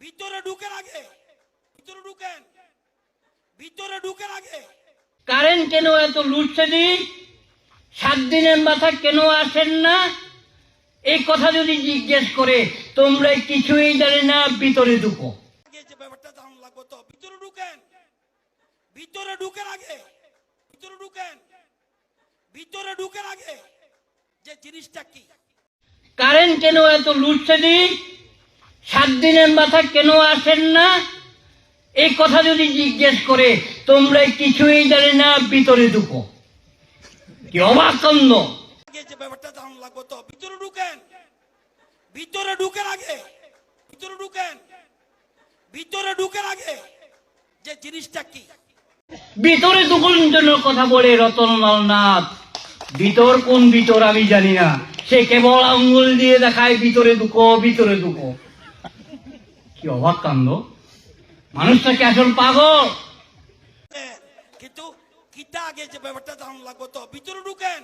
ভিতরে ঢুকেন আগে। ভিতরে ঢুকেন। ভিতরে ঢুকেন আগে। কারেন্ট কেন এত লুটছেদি সাত দিনের মাথা কেন আসেন না? এই কথা যদি জিজ্ঞেস করে তোমরা কিছুই জানি না ভিতরে ঢুকো। ব্যাপারটা জানান লাগবে তো ভিতরে ঢুকেন। ভিতরে ঢুকেন আগে। ভিতরে ঢুকেন। ভিতরে ঢুকেন আগে। যে জিনিসটা কি? কারেন্ট কেন এত লুটছে লুটছেদি সাত দিনের মাথা কেন আসেন না? এই কথা যদি জিজ্ঞেস করে তোমরা কিছুই জানি না ভিতরে ঢুকো। কি অবাক যে ব্যাপারটা লাগবে তো। ভিতরে ঢুকেন। ভিতরে ঢুকেন আগে। ভিতরে ঢুকেন। ভিতরে ঢুকেন আগে। যে জিনিসটা কি? ভিতরে দুগুণ জন্য কথা বলে রতনলাল নাথ ভিতর কোন ভিতর আমি জানি না। সে কেবল আঙ্গুল দিয়ে দেখায় ভিতরে দুকো ভিতরে দুকো কি অবাক কাণ্ড? মানুষটা কি আসল পাগল? কিন্তু কিতা আগে যে ব্যাপারটা তো? ভিতরে ঢুকেন।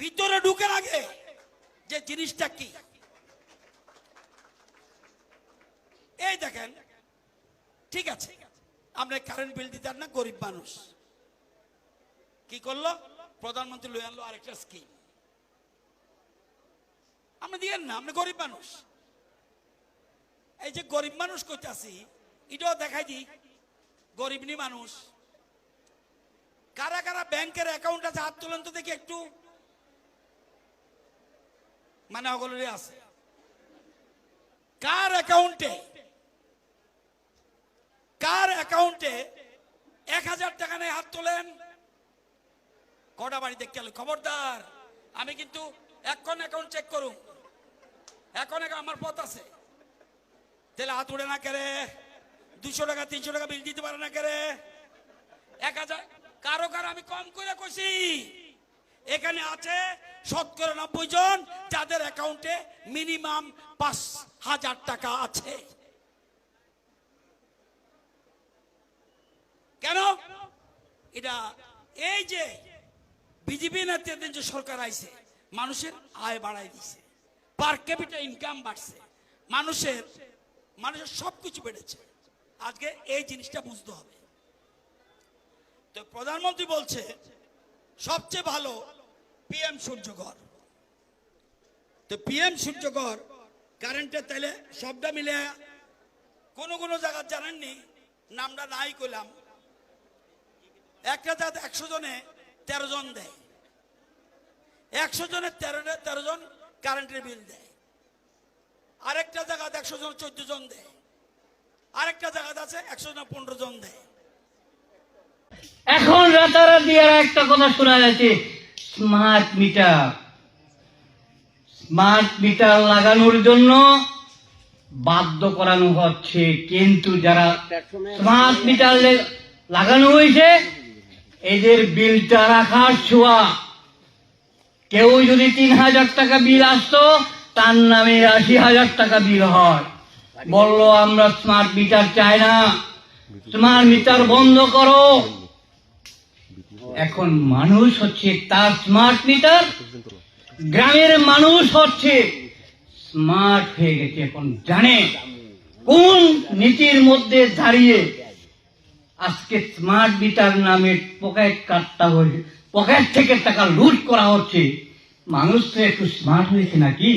ভিতরে ঢুকেন আগে। যে জিনিসটা কি? এই দেখেন, ঠিক আছে। আপনি কারেন্ট বিল দিতেন না, গরিব মানুষ। কি করল? প্রধানমন্ত্রী লই আনলো আরেকটা স্কিম আপনি দিয়েন না, আপনি গরিব মানুষ। এই যে গরিব মানুষ করতেছি, এটাও দেখাই দিই, গরিবনি মানুষ। কারা কারা ব্যাংকের অ্যাকাউন্ট আছে, হাত তোলেন তো দেখি একটু। মানে ওগুলোরে আছে। কার অ্যাকাউন্টে কার অ্যাকাউন্টে এক হাজার টাকা নেই হাত তোলেন? কটা বাড়ি দেখতে গেল খবরদার, আমি কিন্তু এখন অ্যাকাউন্ট চেক করুন এখন আমার পথ আছে। তাহলে হাত উড়ে না কেরে দুশো টাকা, তিনশো টাকা বিল দিতে পারে না কেরে এক হাজার, কারও কারও আমি কম করে কইছি। এখানে আছে শতকরা নব্বই জন যাদের অ্যাকাউন্টে মিনিমাম পাঁচ হাজার টাকা আছে। কেন? এটা এই যে বিজেপি নেতৃত্বের যে সরকার আইছে, মানুষের আয় বাড়াই দিছে। পার ক্যাপিটাল ইনকাম বাড়ছে। মানুষের মানুষের সবকিছু বেড়েছে। আজকে এই জিনিসটা বুঝতে হবে। তো প্রধানমন্ত্রী বলছে, সবচেয়ে ভালো পিএম সূর্যঘর তো পিএম সূর্যঘর কারেন্টের তাইলে সবটা মিলে কোনো কোনো জায়গা জানেননি, নামটা নাই কইলাম। একটা জায়গাতে একশো জনে তেরো জন দেয়। একশো জনের তেরো তেরো জন কারেন্টের বিল দেয়। আরেকটা জায়গাতে একশো জন, চোদ্দ জন দেয়। আরেকটা জায়গাতে আছে একশো জন পনেরো জন দেয়। এখন রাতারাতি আর একটা কথা শোনা যাচ্ছে স্মার্ট মিটার স্মার্ট মিটার লাগানোর জন্য বাধ্য করানো হচ্ছে, কিন্তু যারা স্মার্ট মিটার লাগানো হয়েছে, এদের বিলটা রাখার ছোঁয়া। কেউ যদি তিন হাজার টাকা বিল আসতো তার নামে আশি হাজার টাকা বিল হয়। বলল, আমরা স্মার্ট মিটার চাই না। স্মার্ট মিটার বন্ধ করো। এখন মানুষ হচ্ছে তার স্মার্ট মিটার গ্রামের মানুষ হচ্ছে স্মার্ট হয়ে গেছে এখন জানে কোন নীতির মধ্যে দাঁড়িয়ে আজকে স্মার্ট মিটার নামে পকেট কাটটা হয়েছে পকেট থেকে টাকা লুট করা হচ্ছে। মানুষ তো একটু স্মার্ট হয়েছে নাকি?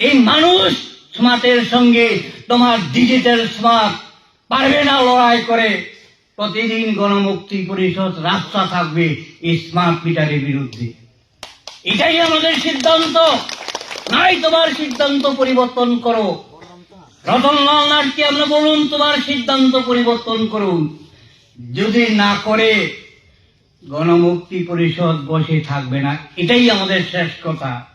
এই মানুষ স্মার্টের সঙ্গে তোমার ডিজিটাল স্মার্ট পারবে না লড়াই করে। প্রতিদিন গণমুক্তি পরিষদ রাস্তা থাকবে এই স্মার্ট মিটারের বিরুদ্ধে। এটাই আমাদের সিদ্ধান্ত। নাই তোমার সিদ্ধান্ত পরিবর্তন করো। রতনলাল নাথকে আমরা বলুন, তোমার সিদ্ধান্ত পরিবর্তন করুন। যদি না করে, গণমুক্তি পরিষদ বসে থাকবে না। এটাই আমাদের শেষ কথা।